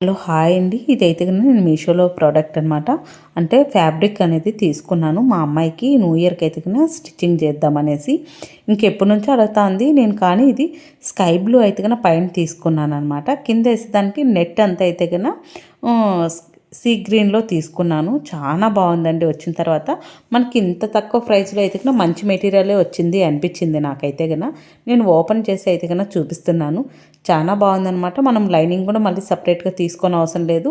Hello hi అండి. ఇదైతే కనుక నేను మీషోలో ప్రోడక్ట్ అనమాట అంటే ఫ్యాబ్రిక్ అనేది తీసుకున్నాను. మా అమ్మాయికి న్యూ ఇయర్కి అయితే కనుక స్టిచ్చింగ్ చేద్దామనేసి ఇంకెప్పటి నుంచో అడుగుతా ఉంది నేను కానీ ఇది స్కై బ్లూ అయితే కనుక పైన తీసుకున్నాను అనమాట కింద వేసేదానికి నెట్ అంతా అయితే కనుక సీ గ్రీన్లో తీసుకున్నాను. చాలా బాగుందండి. వచ్చిన తర్వాత మనకి ఇంత తక్కువ ప్రైస్లో అయితే కన్నా మంచి మెటీరియలే వచ్చింది అనిపించింది నాకైతే కన్నా నేను ఓపెన్ చేసి అయితే కన్నా చూపిస్తున్నాను. చాలా బాగుందనమాట మనం లైనింగ్ కూడా మళ్ళీ సపరేట్గా తీసుకొని అవసరం లేదు.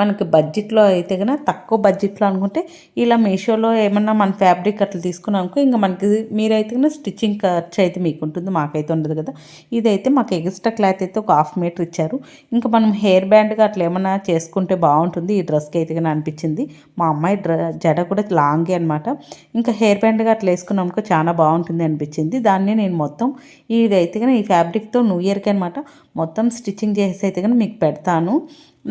మనకి బడ్జెట్లో అయితే కనుక తక్కువ బడ్జెట్లో అనుకుంటే ఇలా మీషోలో ఏమన్నా మన ఫ్యాబ్రిక్ అట్లా తీసుకున్నాం అనుకో ఇంకా మనకి మీరైతే కనుక స్టిచ్చింగ్ ఖర్చు అయితే మీకు ఉంటుంది మాకైతే ఉండదు కదా. ఇదైతే మాకు ఎక్స్ట్రా క్లాత్ అయితే ఒక హాఫ్ మీటర్ ఇచ్చారు. ఇంకా మనం హెయిర్ బ్యాండ్గా అట్లా ఏమన్నా చేసుకుంటే బాగుంటుంది ఈ డ్రెస్కి అయితే కనుక అనిపించింది. మా అమ్మాయి డ్ర జడ కూడా లాంగే అనమాట ఇంకా హెయిర్ బ్యాండ్గా అట్లా వేసుకున్నాం అనుకో చాలా బాగుంటుంది అనిపించింది. దాన్ని నేను మొత్తం ఇదైతే కానీ ఈ ఫ్యాబ్రిక్తో న్యూ ఇయర్కి అనమాట మొత్తం స్టిచ్చింగ్ చేసి అయితే కనుక మీకు పెడతాను.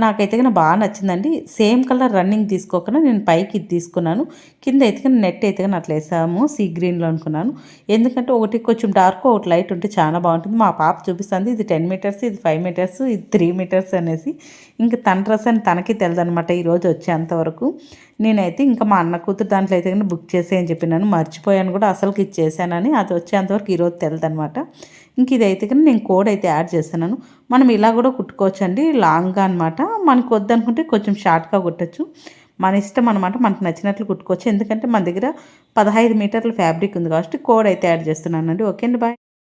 నాకైతే కానీ బాగా నచ్చిందండి. సేమ్ కలర్ రన్నింగ్ తీసుకోకుండా నేను పైకి ఇది తీసుకున్నాను. కింద అయితే కానీ నెట్ అయితే కానీ అట్లా వేసాము. సీ గ్రీన్లో అనుకున్నాను. ఎందుకంటే ఒకటి కొంచెం డార్క్ ఒకటి లైట్ ఉంటే చాలా బాగుంటుంది. మా పాప చూపిస్తుంది ఇది టెన్ మీటర్స్ ఇది ఫైవ్ మీటర్స్ ఇది త్రీ మీటర్స్ అనేసి. ఇంకా తన డ్రెస్ అని తనకి తెలియదనమాట ఈరోజు వచ్చేంతవరకు నేనైతే ఇంకా మా అన్న కూతురు దాంట్లో అయితే కానీ బుక్ చేసేయని చెప్పినాను. మర్చిపోయాను కూడా అసలుకి ఇచ్చేసానని. అది వచ్చేంతవరకు ఈరోజు తెలియదు అనమాట ఇంక ఇదైతే కానీ నేను కోడ్ అయితే యాడ్ చేస్తున్నాను. మనం ఇలా కూడా కుట్టుకోవచ్చు అండి లాంగ్గా అనమాట మనకు వద్దనుకుంటే కొంచెం షార్ట్గా కుట్టచ్చు. మన ఇష్టం అనమాట మనకు నచ్చినట్లు కుట్టుకోవచ్చు. ఎందుకంటే మన దగ్గర పదహైదు మీటర్ల ఫ్యాబ్రిక్ ఉంది కాబట్టి కోడ్ అయితే యాడ్ చేస్తున్నాను అండి ఓకే అండి బాయ్.